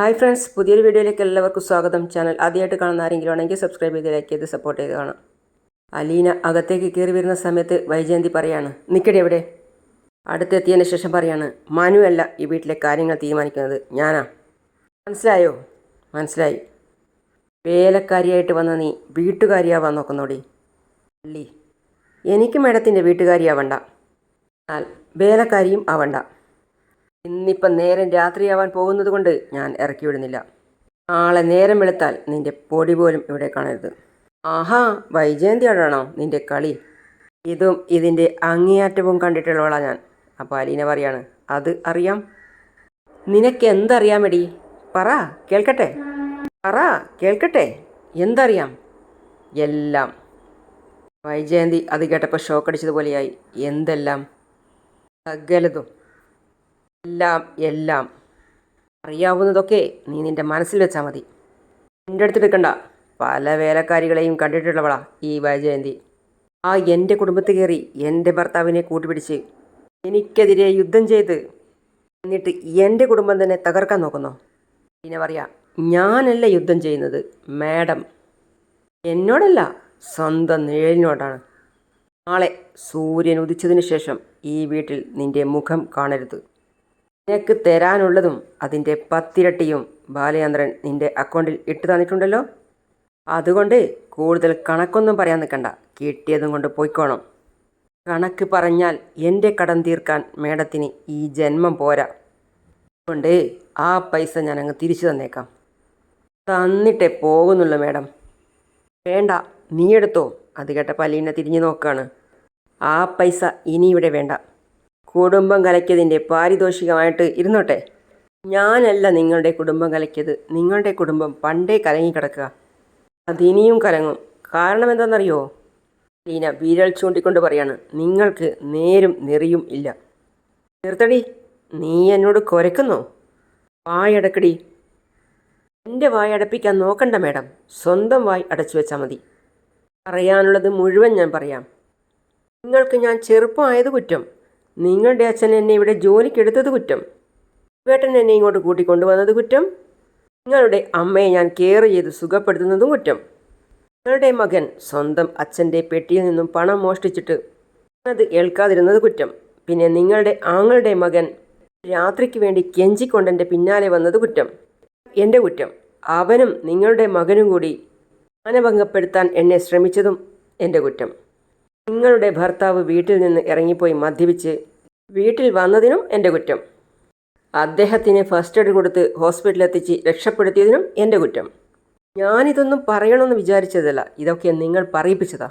Hi friends പുതിയൊരു വീഡിയോയിലേക്ക് എല്ലാവർക്കും സ്വാഗതം. ചാനൽ ആദ്യമായിട്ട് കാണുന്ന ആരെങ്കിലും ആണെങ്കിൽ സബ്സ്ക്രൈബ് ചെയ്ത് ലൈക്ക് ചെയ്ത് സപ്പോർട്ട് ചെയ്ത് കാണാം. അലീന അകത്തേക്ക് കയറി വരുന്ന സമയത്ത് വൈജയന്തി പറയാണ് നിൽക്കടി എവിടെ? അടുത്തെത്തിയതിന് ശേഷം പറയാണ് മനു അല്ല ഈ വീട്ടിലെ കാര്യങ്ങൾ തീരുമാനിക്കുന്നത്. ഞാനാ. മനസ്സിലായോ? മനസ്സിലായി. വേലക്കാരിയായിട്ട് വന്ന നീ വീട്ടുകാരിയാവാൻ നോക്കുന്നോടി. അല്ലി എനിക്ക് മേഡത്തിന്റെ വീട്ടുകാരിയാവണ്ട. എന്നാൽ വേലക്കാരിയും ആവണ്ട. ഇന്നിപ്പം നേരം രാത്രിയാവാൻ പോകുന്നത് കൊണ്ട് ഞാൻ ഇറക്കി വിടുന്നില്ല നാളെ നേരം വെളുത്താൽ നിന്റെ പൊടി പോലും ഇവിടെ കാണരുത്. ആഹാ വൈജയന്തിയോടാണോ നിന്റെ കളി? ഇതും ഇതിന്റെ അങ്ങേയറ്റവും കണ്ടിട്ടുള്ളവളാ ഞാൻ. അപ്പോൾ അലീന പറയാണ് അത് അറിയാം. നിനക്ക് എന്തറിയാമെടി? പറ കേൾക്കട്ടെ? പറ കേൾക്കട്ടെ? എന്തറിയാം? എല്ലാം. വൈജയന്തി അത് കേട്ടപ്പോൾ ഷോക്കടിച്ചതുപോലെയായി. എന്തെല്ലാം? സകലതും. എല്ലാം എല്ലാം. അറിയാവുന്നതൊക്കെ നീ നിന്റെ മനസ്സിൽ വെച്ചാൽ മതി. എന്റെ അടുത്ത് എടുക്കണ്ട പല വേലക്കാരികളെയും കണ്ടിട്ടുള്ളവളാ ഈ വൈജയന്തി. ആ എന്റെ കുടുംബത്തിൽ കയറി എന്റെ ഭർത്താവിനെ കൂട്ടുപിടിച്ച് എനിക്കെതിരെ യുദ്ധം ചെയ്ത് എന്നിട്ട് എന്റെ കുടുംബം തന്നെ തകർക്കാൻ നോക്കുന്നോ? പിന്നെ പറയാ ഞാനല്ല യുദ്ധം ചെയ്യുന്നത് മാഡം. എന്നോടല്ല സ്വന്തം നിഴലിനോടാണ്. നാളെ സൂര്യൻ ഉദിച്ചതിന് ശേഷം ഈ വീട്ടിൽ നിന്റെ മുഖം കാണരുത്. നിനക്ക് തരാനുള്ളതും അതിന്റെ പത്തിരട്ടിയും ബാലചന്ദ്രൻ നിന്റെ അക്കൗണ്ടിൽ ഇട്ട് തന്നിട്ടുണ്ടല്ലോ. അതുകൊണ്ട് കൂടുതൽ കണക്കൊന്നും പറയാൻ നിൽക്കണ്ട. കിട്ടിയതും കൊണ്ട് പോയിക്കോണം. കണക്ക് പറഞ്ഞാൽ എന്റെ കടം തീർക്കാൻ മേഡത്തിന് ഈ ജന്മം പോരാ. അതുകൊണ്ട് ആ പൈസ ഞാൻ അങ്ങ് തിരിച്ചു തന്നേക്കാം. തന്നിട്ടേ പോകുന്നുള്ളൂ മേഡം. വേണ്ട നീ എടുത്തോ. അത് കേട്ട പലീനെ തിരിഞ്ഞു നോക്കുകയാണ് ആ പൈസ ഇനി ഇവിടെ വേണ്ട. കുടുംബം കലക്കിയതിന്റെ പാരിതോഷികമായിട്ട് ഇരുന്നോട്ടെ. ഞാനല്ല നിങ്ങളുടെ കുടുംബം കലക്കിയത്. നിങ്ങളുടെ കുടുംബം പണ്ടേ കലങ്ങിക്കിടക്കുക. അതിനിയും കലങ്ങും. കാരണം എന്താണെന്നറിയോ ലീന വിരൽ ചൂണ്ടിക്കൊണ്ട് പറയാണ്. നിങ്ങൾക്ക് നേരും നെറിയും ഇല്ല. നിർത്തടി. നീ എന്നോട് കുരക്കുന്നോ? വായടക്കടി എന്റെ വായ അടപ്പിക്കാൻ നോക്കണ്ട മേഡം. സ്വന്തം വായ് അടച്ചു വെച്ചാൽ മതി. പറയാനുള്ളത് മുഴുവൻ ഞാൻ പറയാം. നിങ്ങൾക്ക് ഞാൻ ചെറുപ്പമായത് കുറ്റം. നിങ്ങളുടെ അച്ഛൻ എന്നെ ഇവിടെ ജോലിക്കെടുത്തത് കുറ്റം. വേട്ടൻ എന്നെ ഇങ്ങോട്ട് കൂട്ടിക്കൊണ്ടുവന്നത് കുറ്റം. നിങ്ങളുടെ അമ്മയെ ഞാൻ കെയർ ചെയ്ത് സുഖപ്പെടുത്തുന്നതും കുറ്റം. നിങ്ങളുടെ മകൻ സ്വന്തം അച്ഛന്റെ പെട്ടിയിൽ നിന്നും പണം മോഷ്ടിച്ചിട്ട് അത് ഏൽക്കാതിരുന്നത് കുറ്റം. പിന്നെ നിങ്ങളുടെ ആങ്ങളുടെ മകൻ രാത്രിക്ക് വേണ്ടി കെഞ്ചിക്കൊണ്ടെന്റെ പിന്നാലെ വന്നത് കുറ്റം. എന്റെ കുറ്റം. അവനും നിങ്ങളുടെ മകനും കൂടി മാനഭംഗപ്പെടുത്താൻ എന്നെ ശ്രമിച്ചതും എന്റെ കുറ്റം. നിങ്ങളുടെ ഭർത്താവ് വീട്ടിൽ നിന്ന് ഇറങ്ങിപ്പോയി മദ്യപിച്ച് വീട്ടിൽ വന്നതിനും എന്റെ കുറ്റം. അദ്ദേഹത്തിന് ഫസ്റ്റ് എയ്ഡ് കൊടുത്ത് ഹോസ്പിറ്റലിലെത്തിച്ച് രക്ഷപ്പെടുത്തിയതിനും എന്റെ കുറ്റം. ഞാനിതൊന്നും പറയണമെന്ന് വിചാരിച്ചതല്ല. ഇതൊക്കെ നിങ്ങൾ പറയിപ്പിച്ചതാ.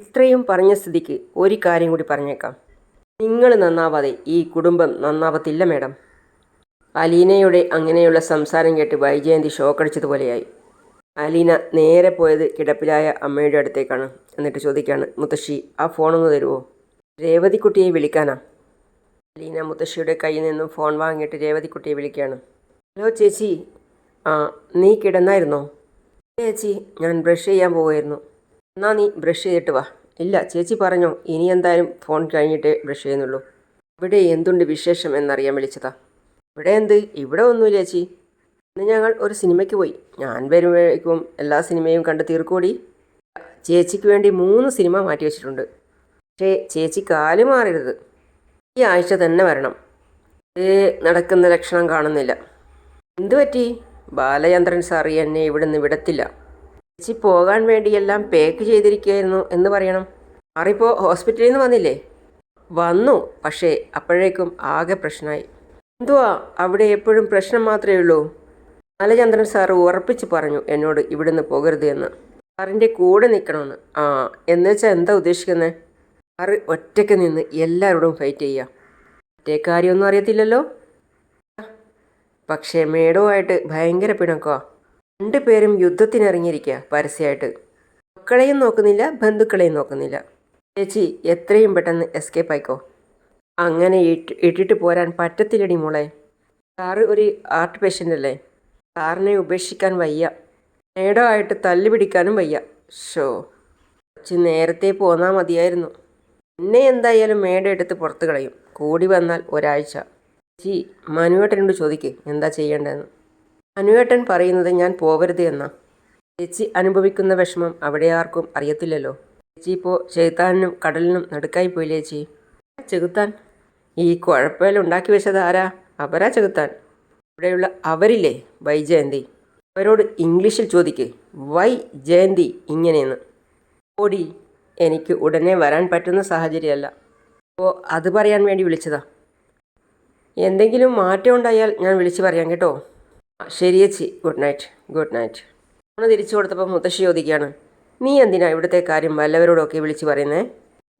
ഇത്രയും പറഞ്ഞ സ്ഥിതിക്ക് ഒരു കാര്യം കൂടി പറഞ്ഞേക്കാം. നിങ്ങൾ നന്നാവാതെ ഈ കുടുംബം നന്നാവത്തില്ല മേഡം. അലീനയുടെ അങ്ങനെയുള്ള സംസാരം കേട്ട് വൈജയന്തി ഷോക്കടിച്ചതുപോലെയായി. അലീന നേരെ പോയത് കിടപ്പിലായ അമ്മയുടെ അടുത്തേക്കാണ്. എന്നിട്ട് ചോദിക്കുകയാണ് മുത്തശ്ശി ആ ഫോണൊന്ന് തരുമോ രേവതിക്കുട്ടിയെ വിളിക്കാനാ? അലീന മുത്തശ്ശിയുടെ കയ്യിൽ നിന്നും ഫോൺ വാങ്ങിയിട്ട് രേവതിക്കുട്ടിയെ വിളിക്കുകയാണ് ഹലോ ചേച്ചി ആ നീ കിടന്നായിരുന്നോ? ചേച്ചി ഞാൻ ബ്രഷ് ചെയ്യാൻ പോവുമായിരുന്നു എന്നാൽ നീ ബ്രഷ് ചെയ്തിട്ട് വാ. ഇല്ല ചേച്ചി പറഞ്ഞോ ഇനി എന്തായാലും ഫോൺ കഴിഞ്ഞിട്ടേ ബ്രഷ് ചെയ്യുന്നുള്ളൂ. ഇവിടെ എന്തുണ്ട് വിശേഷം? എന്നറിയാൻ വിളിച്ചതാ. ഇവിടെ എന്ത്? ഇവിടെ ഒന്നുമില്ല ചേച്ചി. ഇന്ന് ഞങ്ങൾ ഒരു സിനിമയ്ക്ക് പോയി. ഞാൻ വരുമ്പോഴേക്കും എല്ലാ സിനിമയും കണ്ട് തീർക്കൂടി ചേച്ചിക്ക് വേണ്ടി മൂന്ന് സിനിമ മാറ്റി വെച്ചിട്ടുണ്ട്. പക്ഷേ ചേച്ചി കാൽ മാറരുത്. ഈ ആഴ്ച തന്നെ വരണം. ഏ നടക്കുന്ന ലക്ഷണം കാണുന്നില്ല. എന്തു പറ്റി ബാലചന്ദ്രൻ സാറി എന്നെ ഇവിടുന്ന് വിടത്തില്ല. ചേച്ചി പോകാൻ വേണ്ടിയെല്ലാം പേക്ക് ചെയ്തിരിക്കുകയായിരുന്നു എന്ന് പറയണം. മാറിപ്പോൾ ഹോസ്പിറ്റലിൽ നിന്ന് വന്നില്ലേ? വന്നു. പക്ഷേ അപ്പോഴേക്കും ആകെ പ്രശ്നമായി. എന്തുവാ? അവിടെ എപ്പോഴും പ്രശ്നം മാത്രമേ ഉള്ളൂ. ബാലചന്ദ്രൻ സാറ് ഉറപ്പിച്ച് പറഞ്ഞു എന്നോട് ഇവിടുന്ന് പോകരുത് എന്ന്. സാറിന്റെ കൂടെ നിൽക്കണമെന്ന് ആ എന്നുവെച്ചാൽ എന്താ ഉദ്ദേശിക്കുന്നത് സാറ് ഒറ്റയ്ക്ക് നിന്ന് എല്ലാവരോടും ഫൈറ്റ് ചെയ്യുക മറ്റേ കാര്യമൊന്നും അറിയത്തില്ലല്ലോ. പക്ഷേ മേഡവുമായിട്ട് ഭയങ്കര പിണക്കോ രണ്ടു പേരും യുദ്ധത്തിനിറങ്ങിയിരിക്കുക പരസ്യമായിട്ട് മക്കളെയും നോക്കുന്നില്ല ബന്ധുക്കളെയും നോക്കുന്നില്ല. ചേച്ചി എത്രയും പെട്ടെന്ന് എസ്കേപ്പ് ആയിക്കോ. അങ്ങനെ ഇട്ട് ഇട്ടിട്ട് പോരാൻ പറ്റത്തില്ലടി മോളെ. സാറ് ഒരു ആർട്ട് പേഷ്യന്റ് അല്ലേ? സാറിനെ ഉപേക്ഷിക്കാൻ വയ്യ. മേഡമായിട്ട് തല്ലു പിടിക്കാനും വയ്യ. ഷോ കുറച്ച് നേരത്തെ പോന്നാൽ മതിയായിരുന്നു. എന്നെ എന്തായാലും മേട എടുത്ത് പുറത്ത് കളയും. കൂടി വന്നാൽ ഒരാഴ്ച. ചേച്ചി മനുവേട്ടനോട് ചോദിക്കേ എന്താ ചെയ്യേണ്ടതെന്ന്. മനുവേട്ടൻ പറയുന്നത് ഞാൻ പോവരുത് എന്നാ. ചേച്ചി അനുഭവിക്കുന്ന വിഷമം അവിടെ ആർക്കും അറിയത്തില്ലല്ലോ. ചേച്ചി ഇപ്പോൾ ചെകുത്താനും കടലിനും നടുക്കായി പോയില്ലേ ചേച്ചി? ചെകുത്താൻ? ഈ കുഴപ്പമെല്ലാം ഉണ്ടാക്കി വെച്ചത് ആരാ? അവരാ ചെകുത്താൻ. ഇവിടെയുള്ള അവരില്ലേ? വൈജയന്തി അവരോട് ഇംഗ്ലീഷിൽ ചോദിക്ക്. വൈ ജയന്തി ഇങ്ങനെയെന്ന്. ഓടി എനിക്ക് ഉടനെ വരാൻ പറ്റുന്ന സാഹചര്യമല്ല. അപ്പോൾ അത് പറയാൻ വേണ്ടി വിളിച്ചതാ. എന്തെങ്കിലും മാറ്റം ഉണ്ടായാൽ ഞാൻ വിളിച്ച് പറയാം കേട്ടോ. ശരിയച്ചി good night. Good night. Phone തിരിച്ചു കൊടുത്തപ്പോൾ മുത്തശ്ശി ചോദിക്കുകയാണ്. നീ എന്തിനാ ഇവിടുത്തെ കാര്യം വല്ലവരോടൊക്കെ വിളിച്ച് പറയുന്നേ?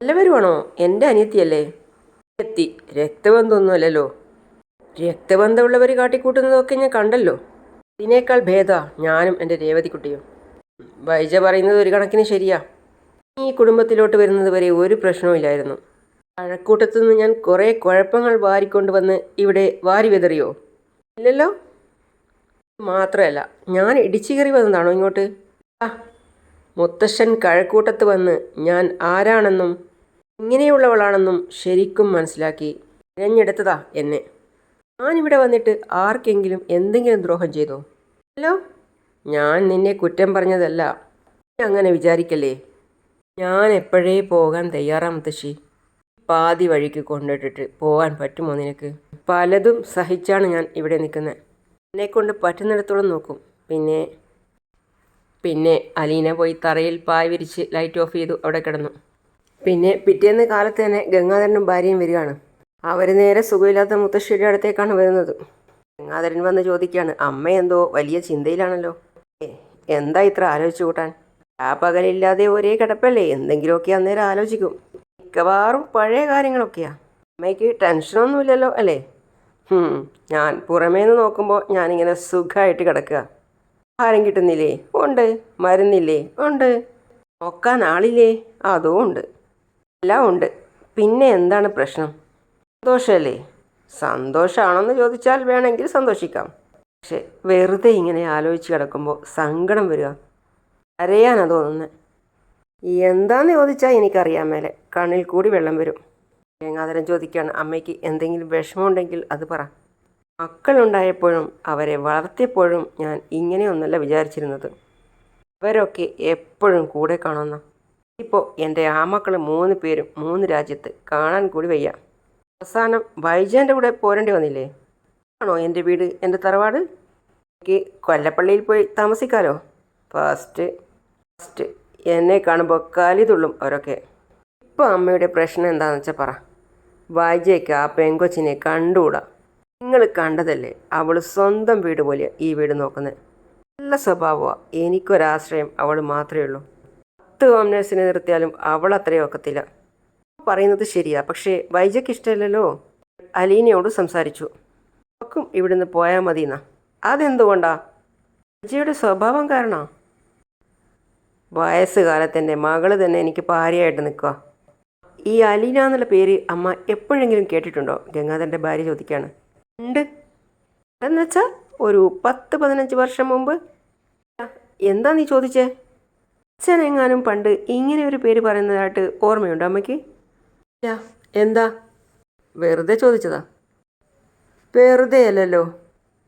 വല്ലവരുമാണോ? എന്റെ അനിയത്തിയല്ലേ? എത്തി രക്തബന്ധമൊന്നുമല്ലല്ലോ. രക്തബന്ധമുള്ളവർ കാട്ടിക്കൂട്ടുന്നതൊക്കെ ഞാൻ കണ്ടല്ലോ. ഇതിനേക്കാൾ ഭേദ ഞാനും എന്റെ രേവതിക്കുട്ടിയും. വൈജ പറയുന്നത് ഒരു കണക്കിന് ശരിയാ. ഈ കുടുംബത്തിലോട്ട് വരുന്നത് വരെ ഒരു പ്രശ്നവുമില്ലായിരുന്നു അഴക്കൂട്ടത്തു നിന്ന് ഞാൻ കുറേ കുഴപ്പങ്ങൾ വാരിക്കൊണ്ട് വന്ന് ഇവിടെ വാരി വിതറിയോ? ഇല്ലല്ലോ? മാത്രമല്ല ഞാൻ ഇടിച്ചു കയറി വന്നതാണോ ഇങ്ങോട്ട്? ആ മുത്തശ്ശൻ കഴക്കൂട്ടത്ത് വന്ന് ഞാൻ ആരാണെന്നും ഇങ്ങനെയുള്ളവളാണെന്നും ശരിക്കും മനസ്സിലാക്കി. തിരഞ്ഞെടുത്തതാ എന്നെ. ഞാനിവിടെ വന്നിട്ട് ആർക്കെങ്കിലും എന്തെങ്കിലും ദ്രോഹം ചെയ്തോ? ഹലോ? ഞാൻ നിന്നെ കുറ്റം പറഞ്ഞതല്ല. അങ്ങനെ വിചാരിക്കല്ലേ? ഞാൻ എപ്പോഴേ പോകാൻ തയ്യാറാ മുത്തശ്ശി? പാതി വഴിക്ക് കൊണ്ടിട്ടിട്ട് പോകാൻ പറ്റുമോ നിനക്ക്? പലതും സഹിച്ചാണ് ഞാൻ ഇവിടെ നിൽക്കുന്നത് എന്നെക്കൊണ്ട് പറ്റുന്നിടത്തോളം നോക്കും. പിന്നെ പിന്നെ അലീന പോയി തറയിൽ പായ് വിരിച്ച് ലൈറ്റ് ഓഫ് ചെയ്തു അവിടെ കിടന്നു. പിന്നെ പിറ്റേന്ന് കാലത്ത് തന്നെ ഗംഗാധരനും ഭാര്യയും വരികയാണ് അവർ നേരെ സുഖമില്ലാത്ത മുത്തശ്ശിയുടെ അടുത്തേക്കാണ് വരുന്നത്. ഗംഗാധരൻ വന്ന് ചോദിക്കുകയാണ് അമ്മ എന്തോ വലിയ ചിന്തയിലാണല്ലോ. എന്താ ഇത്ര ആലോചിച്ചു കൂട്ടാൻ? ആ പകലില്ലാതെ ഒരേ കിടപ്പല്ലേ? എന്തെങ്കിലുമൊക്കെ അന്നേരം ആലോചിക്കും. മിക്കവാറും പഴയ കാര്യങ്ങളൊക്കെയാ. അമ്മയ്ക്ക് ടെൻഷനൊന്നുമില്ലല്ലോ അല്ലേ? ഞാൻ പുറമേ നിന്ന് നോക്കുമ്പോൾ ഞാനിങ്ങനെ സുഖമായിട്ട് കിടക്കുക. ആരും കിട്ടുന്നില്ലേ? ഉണ്ട്. മരുന്നില്ലേ? ഉണ്ട്. നോക്കാൻ ആളില്ലേ? അതും ഉണ്ട്. എല്ലാം ഉണ്ട്. പിന്നെ എന്താണ് പ്രശ്നം? സന്തോഷമല്ലേ സന്തോഷമാണെന്ന് ചോദിച്ചാൽ വേണമെങ്കിൽ സന്തോഷിക്കാം. പക്ഷെ വെറുതെ ഇങ്ങനെ ആലോചിച്ച് കിടക്കുമ്പോൾ സങ്കടം വരിക. കരയാനാ തോന്നുന്നത് എന്താന്ന് ചോദിച്ചാൽ എനിക്കറിയാൻ മേലെ. കണ്ണിൽ കൂടി വെള്ളം വരും. ഗംഗാധരൻ ചോദിക്കുകയാണ് അമ്മയ്ക്ക് എന്തെങ്കിലും വിഷമമുണ്ടെങ്കിൽ അത് പറ. മക്കളുണ്ടായപ്പോഴും അവരെ വളർത്തിയപ്പോഴും ഞാൻ ഇങ്ങനെയൊന്നല്ല വിചാരിച്ചിരുന്നത്. അവരൊക്കെ എപ്പോഴും കൂടെ കാണുന്ന. ഇപ്പോൾ എന്റെ ആ മക്കൾ മൂന്ന് പേരും മൂന്ന് രാജ്യത്ത് കാണാൻ കൂടി വയ്യ. അവസാനം വൈജാന്റെ കൂടെ പോരേണ്ടി വന്നില്ലേ? ആണോ എന്റെ വീട് എന്റെ തറവാട്? എനിക്ക് കൊല്ലപ്പള്ളിയിൽ പോയി താമസിക്കാലോ. ഫസ്റ്റ് ഫസ്റ്റ് എന്നെ കാണുമ്പോൾ കാലി തുള്ളും അവരൊക്കെ. ഇപ്പോൾ അമ്മയുടെ പ്രശ്നം എന്താണെന്ന് വെച്ചാൽ പറ. വായിജയ്ക്ക് ആ പെങ്കൊച്ചിനെ കണ്ടുകൂടാ? നിങ്ങൾ കണ്ടതല്ലേ? അവൾ സ്വന്തം വീട് പോലെ ഈ വീട് നോക്കുന്നത് നല്ല സ്വഭാവമാണ് എനിക്കൊരാശ്രയം അവൾ മാത്രമേ ഉള്ളൂ. പത്ത് ഹോം നേഴ്സിനെ നിർത്തിയാലും അവൾ അത്രയും ഒക്കത്തില്ല. പറയുന്നത് ശരിയാ. പക്ഷേ വൈജയ്ക്ക് ഇഷ്ടമല്ലല്ലോ? അലീനയോട് സംസാരിച്ചു. നമുക്കും ഇവിടുന്ന് പോയാൽ മതി എന്നാ അതെന്തുകൊണ്ടാ? വൈജയുടെ സ്വഭാവം കാരണോ. വയസ്സുകാലത്തെന്റെ മകൾ തന്നെ എനിക്ക് ഭാര്യയായിട്ട് നിൽക്കുക ഈ അലീന എന്നുള്ള പേര് അമ്മ എപ്പോഴെങ്കിലും കേട്ടിട്ടുണ്ടോ? ഗംഗാധരന്റെ ഭാര്യ ചോദിക്കുകയാണ് ഉണ്ട്. എന്ന് വെച്ചാൽ ഒരു പത്ത് പതിനഞ്ച് വർഷം മുമ്പ്. എന്താ നീ ചോദിച്ചേ? അച്ഛനെങ്ങാനും പണ്ട് ഇങ്ങനെ ഒരു പേര് പറയുന്നതായിട്ട് ഓർമ്മയുണ്ടോ അമ്മയ്ക്ക്? എന്താ? വെറുതെ ചോദിച്ചതാ. വെറുതെ അല്ലല്ലോ.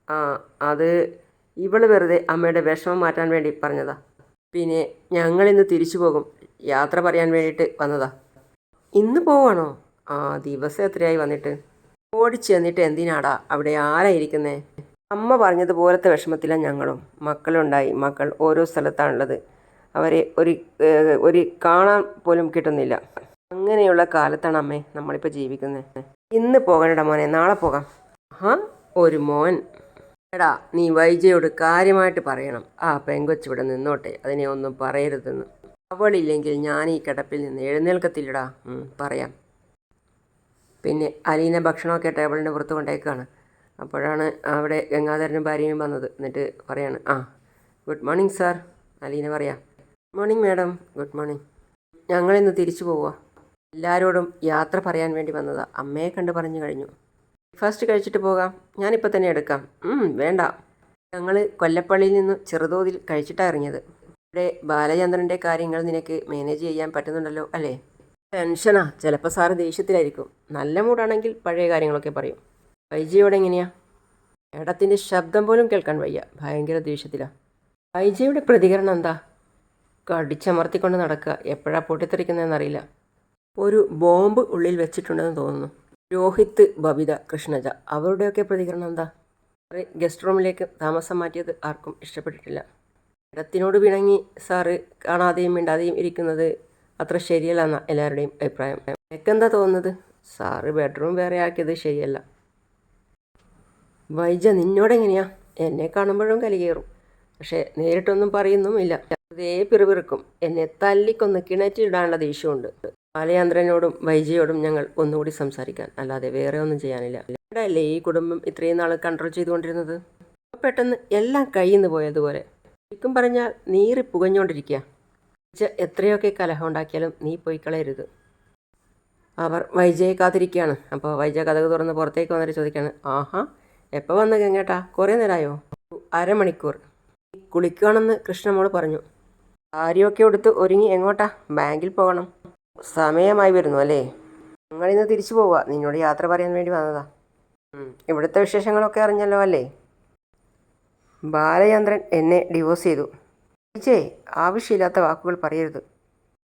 ആ അത് ഇവൾ വെറുതെ അമ്മയുടെ വിഷമം മാറ്റാൻ വേണ്ടി പറഞ്ഞതാ. പിന്നെ ഞങ്ങൾ ഇന്ന് തിരിച്ചു പോകും. യാത്ര പറയാൻ വേണ്ടിയിട്ട് വന്നതാ. ഇന്ന് പോവാണോ? ആ ദിവസം എത്രയായി വന്നിട്ട്? ഓടിച്ചു ചെന്നിട്ട് എന്തിനാടാ? അവിടെ ആരാ ഇരിക്കുന്നേ? അമ്മ പറഞ്ഞതുപോലത്തെ വിഷമത്തിലാണ് ഞങ്ങളും. മക്കളുണ്ടായി. മക്കൾ ഓരോ സ്ഥലത്താണുള്ളത്. അവരെ ഒരു ഒരു കാണാൻ പോലും കിട്ടുന്നില്ല. അങ്ങനെയുള്ള കാലത്താണ് അമ്മേ നമ്മളിപ്പോൾ ജീവിക്കുന്നത് ഇന്ന് പോകണടാ മോനെ നാളെ പോകാം. ആ ഒരു മോൻ. എടാ നീ വൈജയോട് കാര്യമായിട്ട് പറയണം. ആ പെങ്കൊച്ച് ഇവിടെ നിന്നോട്ടെ അതിനെ ഒന്നും പറയരുതെന്ന്. അവളില്ലെങ്കിൽ ഞാൻ ഈ കിടപ്പിൽ നിന്ന് എഴുന്നേൽക്കത്തില്ലടാ. പറയാം. പിന്നെ അലീന ഭക്ഷണമൊക്കെ ടേബിളിന്റെ പുറത്ത് കൊണ്ടേക്കാണ്. അപ്പോഴാണ് അവിടെ ഗംഗാധരനും ഭാര്യയും വന്നത്. എന്നിട്ട് പറയാണ് ആ ഗുഡ് മോർണിംഗ് സാർ. അലീന പറയാം മോർണിംഗ് മാഡം ഗുഡ് മോർണിംഗ്. ഞങ്ങളിന്ന് തിരിച്ചു പോവുക എല്ലാവരോടും യാത്ര പറയാൻ വേണ്ടി വന്നതാ അമ്മയെ കണ്ട് പറഞ്ഞു കഴിഞ്ഞു. ബ്രേക്ക്ഫാസ്റ്റ് കഴിച്ചിട്ട് പോകാം. ഞാനിപ്പോൾ തന്നെ എടുക്കാം. വേണ്ട. ഞങ്ങൾ കൊല്ലപ്പള്ളിയിൽ നിന്ന് ചെറുതോതിൽ കഴിച്ചിട്ടാണ് ഇറങ്ങിയത്. ഇവിടെ ബാലചന്ദ്രന്റെ കാര്യങ്ങൾ നിനക്ക് മാനേജ് ചെയ്യാൻ പറ്റുന്നുണ്ടല്ലോ അല്ലേ? ടെൻഷനാ ചിലപ്പോൾ സാറ് ദേഷ്യത്തിലായിരിക്കും. നല്ല മൂടാണെങ്കിൽ പഴയ കാര്യങ്ങളൊക്കെ പറയും. വൈജിയോടെ എങ്ങനെയാ? ഏടത്തിന്റെ ശബ്ദം പോലും കേൾക്കാൻ വയ്യ. ഭയങ്കര ദേഷ്യത്തിലാണ് വൈജിയുടെ പ്രതികരണം എന്താ? കടിച്ചമർത്തിക്കൊണ്ട് നടക്കുക. എപ്പോഴാണ് പൊട്ടിത്തെറിക്കുന്നതെന്നറിയില്ല. ഒരു ബോംബ് ഉള്ളിൽ വെച്ചിട്ടുണ്ടെന്ന് തോന്നുന്നു. രോഹിത്ത് ബബിത കൃഷ്ണജ അവരുടെയൊക്കെ പ്രതികരണം എന്താ? സാറ് ഗസ്റ്റ് റൂമിലേക്ക് താമസം മാറ്റിയത് ആർക്കും ഇഷ്ടപ്പെട്ടിട്ടില്ല. ഇടത്തിനോട് പിണങ്ങി സാറ് കാണാതെയും മിണ്ടാതെയും ഇരിക്കുന്നത് അത്ര ശരിയല്ല എന്ന എല്ലാവരുടെയും അഭിപ്രായം. എനിക്കെന്താ തോന്നുന്നത്? സാറ് ബെഡ്റൂം വേറെ ആക്കിയത് ശരിയല്ല. വൈജ നിന്നോടെങ്ങനെയാ? എന്നെ കാണുമ്പോഴും കലി കയറും പക്ഷേ നേരിട്ടൊന്നും പറയുന്നുമില്ല. അതേ പിറുപിറുക്കും. എന്നെ തല്ലിക്കൊന്ന് കിണറ്റിടാനുള്ള ദേഷ്യമുണ്ട്. ബാലയാന്ത്രനോടും വൈജയോടും ഞങ്ങൾ ഒന്നുകൂടി സംസാരിക്കാൻ അല്ലാതെ വേറെ ഒന്നും ചെയ്യാനില്ല. അല്ലേ ഈ കുടുംബം ഇത്രയും നാൾ കൺട്രോൾ ചെയ്തുകൊണ്ടിരുന്നത്? പെട്ടെന്ന് എല്ലാം കയ്യിൽ നിന്ന് പോയതുപോലെ. ശരിക്കും പറഞ്ഞാൽ നീറി പുകഞ്ഞുകൊണ്ടിരിക്കുക എത്രയൊക്കെ കലഹം ഉണ്ടാക്കിയാലും നീ പോയി കളയരുത്. അവർ വൈജയെ കാത്തിരിക്കുകയാണ് അപ്പോൾ വൈജ കഥക് തുറന്ന് പുറത്തേക്ക് വന്നിട്ട് ചോദിക്കുകയാണ് ആഹാ എപ്പോൾ വന്ന കേട്ടാ കുറേ നേരമായോ അരമണിക്കൂർ. കുളിക്കുകയാണെന്ന് കൃഷ്ണമോൾ പറഞ്ഞു. സാരിയൊക്കെ എടുത്ത് ഒരുങ്ങി എങ്ങോട്ടാ? ബാങ്കിൽ പോകണം. സമയമായി വരുന്നു അല്ലേ? ഞങ്ങളിന്ന് തിരിച്ചു പോവുക നിന്നോട് യാത്ര പറയാൻ വേണ്ടി വന്നതാ. ഇവിടുത്തെ വിശേഷങ്ങളൊക്കെ അറിഞ്ഞല്ലോ അല്ലേ? ബാലചന്ദ്രൻ എന്നെ ഡിവോഴ്സ് ചെയ്തു. വിജയ് ആവശ്യമില്ലാത്ത വാക്കുകൾ പറയരുത്.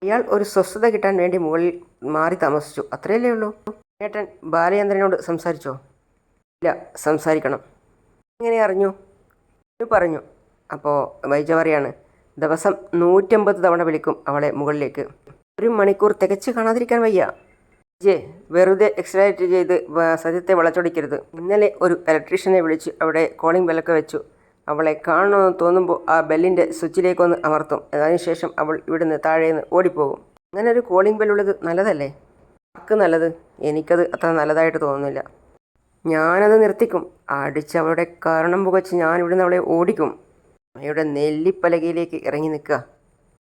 ഇയാൾ ഒരു സ്വസ്ഥത കിട്ടാൻ വേണ്ടി മുകളിൽ മാറി താമസിച്ചു. അത്രയല്ലേ ഉള്ളൂ? ഏട്ടൻ ബാലചന്ദ്രനോട് സംസാരിച്ചോ? ഇല്ല സംസാരിക്കണം. എങ്ങനെ അറിഞ്ഞു? പറഞ്ഞു. അപ്പോൾ വൈജ പറയാണ് ദിവസം നൂറ്റമ്പത് തവണ വിളിക്കും അവളെ മുകളിലേക്ക്. ഒരു മണിക്കൂർ തികച്ച് കാണാതിരിക്കാൻ വയ്യ. ജെ വെറുതെ എക്സലേറ്റ് ചെയ്ത് സത്യത്തെ വളച്ചൊടിക്കരുത്. ഇന്നലെ ഒരു ഇലക്ട്രീഷ്യനെ വിളിച്ച് അവിടെ കോളിംഗ് ബെല്ലൊക്കെ വെച്ചു. അവളെ കാണണമെന്ന് തോന്നുമ്പോൾ ആ ബെല്ലിന്റെ സ്വിച്ചിലേക്കൊന്ന് അമർത്തും. അതിനുശേഷം അവൾ ഇവിടുന്ന് താഴേന്ന് ഓടിപ്പോകും. അങ്ങനെ ഒരു കോളിംഗ് ബെല്ലുള്ളത് നല്ലതല്ലേ? ആർക്ക് നല്ലത്. എനിക്കത് അത്ര നല്ലതായിട്ട് തോന്നുന്നില്ല. ഞാനത് നിർത്തിക്കും. അടിച്ച് അവളുടെ കാരണം പുകച്ച് ഞാൻ ഇവിടുന്ന് അവളെ ഓടിക്കും. അമ്മയുടെ നെല്ലിപ്പലകയിലേക്ക് ഇറങ്ങി നിൽക്കുക.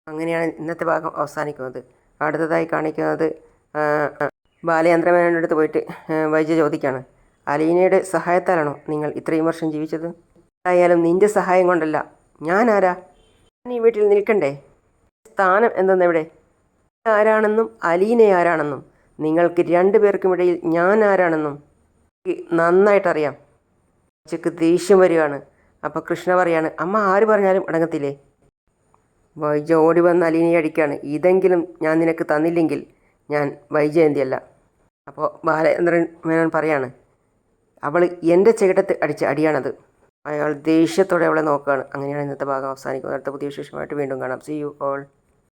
അങ്ങനെയാണ് ഇന്നത്തെ ഭാഗം അവസാനിക്കുന്നത്. അടുത്തതായി കാണിക്കുന്നത് ബാലയന്ത്രമേനോന്റെ അടുത്ത് പോയിട്ട് വൈജ ചോദിക്കുകയാണ് അലീനയുടെ സഹായത്താലാണോ നിങ്ങൾ ഇത്രയും വർഷം ജീവിച്ചത്? ആയാലും നിന്റെ സഹായം കൊണ്ടല്ല. ഞാൻ ആരാ? ഞാൻ ഈ വീട്ടിൽ നിൽക്കണ്ടേ? സ്ഥാനം എന്തെന്നെവിടെ ആരാണെന്നും അലീന ആരാണെന്നും നിങ്ങൾക്ക് രണ്ടുപേർക്കും ഇടയിൽ ഞാൻ ആരാണെന്നും നന്നായിട്ടറിയാം. ഉച്ചയ്ക്ക് ദേഷ്യം വരികയാണ്. അപ്പോൾ കൃഷ്ണ പറയാണ് അമ്മ ആര് പറഞ്ഞാലും അടങ്ങത്തില്ലേ? വൈജ ഓടി വന്ന് അലീനയെ അടിക്കുകയാണ് ഇതെങ്കിലും ഞാൻ നിനക്ക് തന്നില്ലെങ്കിൽ ഞാൻ വൈജയന്തിയല്ല. അപ്പോൾ ബാലേന്ദ്രൻ മേനോൻ പറയാണ് അവൾ എന്റെ ചേട്ടത്ത് അടിച്ച അടിയാണത്. അയാൾ ദേഷ്യത്തോടെ അവളെ നോക്കുകയാണ് അങ്ങനെയാണ് ഇന്നത്തെ ഭാഗം. അവസാനിക്കുന്നത് അടുത്ത പുതിയ വിശേഷമായിട്ട് വീണ്ടും കാണാം. C you all